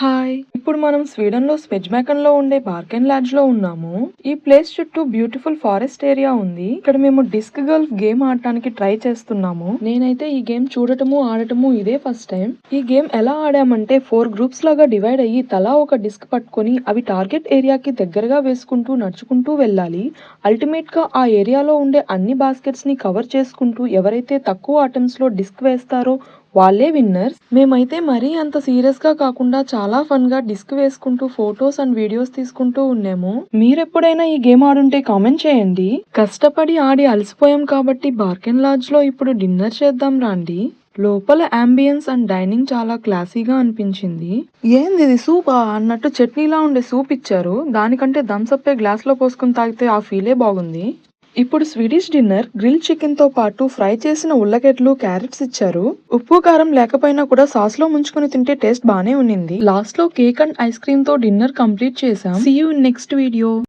Hi. ఇప్పుడు మనం స్వీడన్లో స్వెజ్మాకన్లో ఉండే బార్కెన్ లాడ్జ్లో ఉన్నాము. ఈ ప్లేస్ చుట్టూ బ్యూటిఫుల్ ఫారెస్ట్ ఏరియా ఉంది. ఇక్కడ మేము డిస్క్ గల్ఫ్ గేమ్ ఆడటానికి ట్రై చేస్తున్నాము. నేనైతే ఈ గేమ్ చూడటము ఆడటము ఇదే ఫస్ట్ టైం. ఈ గేమ్ ఎలా ఆడామంటే ఫోర్ గ్రూప్స్ లాగా డివైడ్ అయ్యి తలా ఒక డిస్క్ పట్టుకొని అవి టార్గెట్ ఏరియాకి దగ్గరగా వేసుకుంటూ నడుచుకుంటూ వెళ్ళాలి. అల్టిమేట్గా ఆ ఏరియాలో ఉండే అన్ని బాస్కెట్స్ని కవర్ చేసుకుంటూ ఎవరైతే తక్కువ అటెంప్ట్స్లో డిస్క్ వేస్తారో వాళ్ళే విన్నర్స్. మేమైతే మరీ అంత సీరియస్గా కాకుండా చాలా ఫన్గా డిస్క్ వేసుకుంటూ ఫొటోస్ అండ్ వీడియోస్ తీసుకుంటూ ఉన్నాము. మీరెప్పుడైనా ఈ గేమ్ ఆడుంటే కామెంట్ చేయండి. కష్టపడి ఆడి అలసిపోయాం కాబట్టి బార్కెన్ లాడ్జ్లో ఇప్పుడు డిన్నర్ చేద్దాం రండి. లోపల అంబియన్స్ అండ్ డైనింగ్ చాలా క్లాసీగా అనిపించింది. ఏంది ఇది సూప్? అన్నట్టు చట్నీలా ఉండే సూప్ ఇచ్చారు. దానికంటే థమ్స్అప్ గ్లాస్లో పోసుకుని తాగితే ఆ ఫీలే బాగుంది. ఇప్పుడు స్వీడిష్ డిన్నర్ గ్రిల్ చికెన్తో పాటు ఫ్రై చేసిన ఉల్లగడ్డలు క్యారెట్స్ ఇచ్చారు. ఉప్పు కారం లేకపోయినా కూడా సాస్లో ముంచుకొని తింటే టేస్ట్ బానే ఉన్నింది. లాస్ట్లో కేక్ అండ్ ఐస్ క్రీమ్తో డిన్నర్ కంప్లీట్ చేసాం సీ యూ నెక్స్ట్ వీడియో